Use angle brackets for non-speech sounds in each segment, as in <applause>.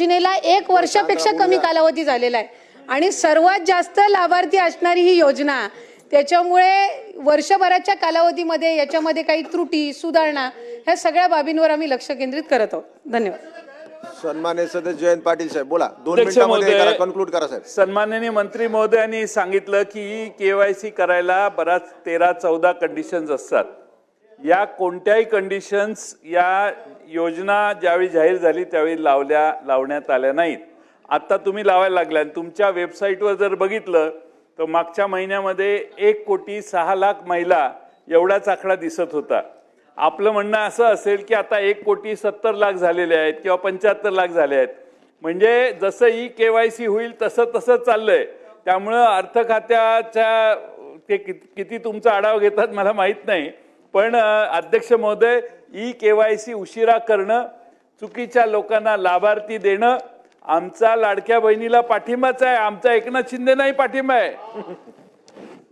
एक वर्षापेक्षा कमी कालावधी झालेला आहे. आणि सर्वात जास्त लाभार्थी असणारी ही योजना त्याच्यामुळे वर्षभराच्या कालावधीमध्ये याच्यामध्ये काही त्रुटी सुधारणा ह्या सगळ्या बाबींवर आम्ही लक्ष केंद्रित करत आहोत. धन्यवाद. सन्मान्य सदस्य जयंत पाटील साहेब बोला. दोन अध्यक्ष मिनिटांमध्ये महोदय, कन्क्लूड करा साहेब. सन्माननीय मंत्री महोदयांनी सांगितलं की केवायसी करायला बराच तेरा चौदा कंडिशन्स असतात. या कोणत्याही कंडिशन्स या योजना ज्यावेळी जाहीर झाली त्यावेळी लावल्या लावण्यात आल्या नाहीत. आत्ता तुम्ही लावायला लागल्या आणि तुमच्या वेबसाईटवर जर बघितलं तर मागच्या महिन्यामध्ये एक कोटी सहा लाख महिला एवढाच आकडा दिसत होता. आपलं म्हणणं असं असेल की आता एक कोटी सत्तर लाख झालेले आहेत किंवा पंच्याहत्तर लाख झाले आहेत. म्हणजे जसं ई के वाय सी होईल तसं तसं चाललंय. त्यामुळं अर्थ खात्याच्या ते किती तुमचा आढावा घेतात मला माहीत नाही. पण अध्यक्ष महोदय ई के वाय सी उशिरा करणं चुकीच्या लोकांना लाभार्थी देणं आमचा लाडक्या बहिणीला पाठिंबाच आहे. आमचा एकनाथ शिंदे नाही पाठिंबा आहे.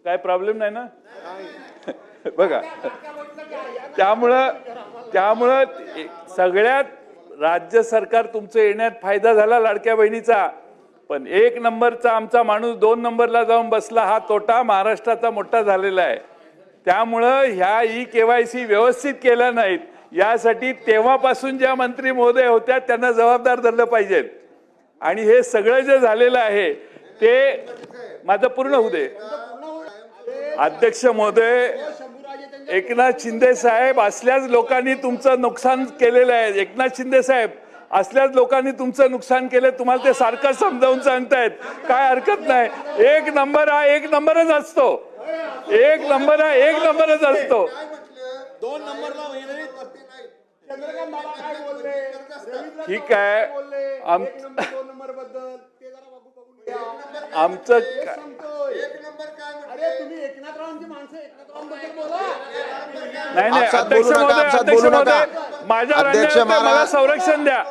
काय प्रॉब्लेम नाही ना? <laughs> बघा. त्यामुळं त्यामुळं सगळ्यात राज्य सरकार तुमचं येण्यात फायदा झाला लाडक्या बहिणीचा. पण एक नंबरचा आमचा माणूस दोन नंबरला जाऊन बसला. हा तोटा महाराष्ट्राचा मोठा झालेला आहे. त्यामुळं ह्या ई के वाय सी व्यवस्थित केल्या नाहीत. यासाठी तेव्हापासून ज्या मंत्री महोदय होत्या त्यांना जबाबदार धरलं पाहिजेत आणि हे सगळं जे झालेलं आहे ते माझं पूर्ण होऊ दे. अध्यक्ष महोदय एकनाथ शिंदे साहेब असल्याच लोकांनी तुमचं नुकसान केलेलं आहे. एकनाथ शिंदे साहेब असल्याच लोकांनी तुमचं नुकसान केलं तुम्हाला ते सारखं समजावून सांगतायत. काय हरकत नाही. एक नंबर हा एक नंबरच असतो. एक नंबर हा एक नंबरच असतो. दोन रवींद्र ठीक आहे. आम- एक नंबर दोन नंबरबद्दल ते जरा बघू बघून घ्या. आमचं ते का- सांगतोय. अरे तुम्ही एकनाथरावांची माणसं एकनाथरावांबद्दल बोला. नाही नाही अध्यक्ष महोदय अध्यक्ष बोलू महोदय नका. माझ्या अध्यक्ष राज्यात मला महाराज- संरक्षण द्या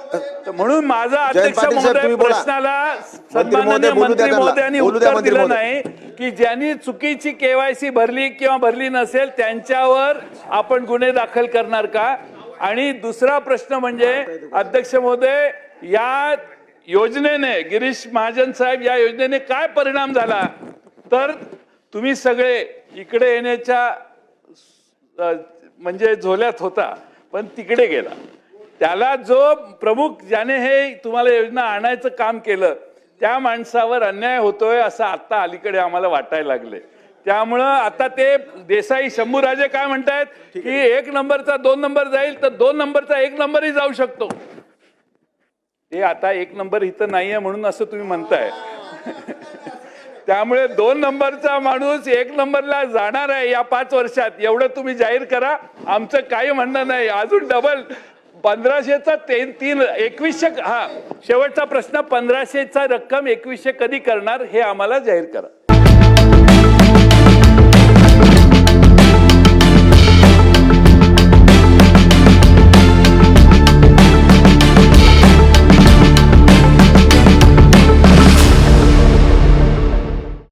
तर म्हणून माझा अध्यक्ष पाटील साहेब, महोदय तुम्ही बोला. प्रश्नाला महोदय सन्माननीय बोलू द्या मंत्री त्यांना. महोदयांनी बोलू द्या उत्तर मंत्री दिलं महोदय. नाही की ज्यांनी चुकीची केवायसी भरली किंवा भरली नसेल त्यांच्यावर आपण गुन्हे दाखल करणार का आणि दुसरा प्रश्न म्हणजे अध्यक्ष महोदय या योजनेने गिरीश महाजन साहेब या योजनेने काय परिणाम झाला तर तुम्ही सगळे इकडे येण्याच्या अ, म्हणजे झोल्यात होता पण तिकडे गेला. त्याला जो प्रमुख ज्याने हे तुम्हाला योजना आणायचं काम केलं त्या माणसावर अन्याय होतोय असं आता अलीकडे आम्हाला वाटायला लागले. त्यामुळं आता ते देसाई शंभूराजे काय म्हणतायत की एक नंबरचा दोन नंबर जाईल तर दोन नंबरचा एक नंबरही जाऊ शकतो. ते आता एक नंबर इथं नाहीये म्हणून असं तुम्ही म्हणताय. <laughs> त्यामुळे दोन नंबरचा माणूस एक नंबरला जाणार आहे या पाच वर्षात. एवढं तुम्ही जाहीर करा. आमचं काही म्हणणं नाही. अजून डबल पंधराशेचा ते तीन एकवीसशे हा शेवटचा प्रश्न पंधराशेचा रक्कम एकवीसशे कधी करणार हे आम्हाला जाहीर करा.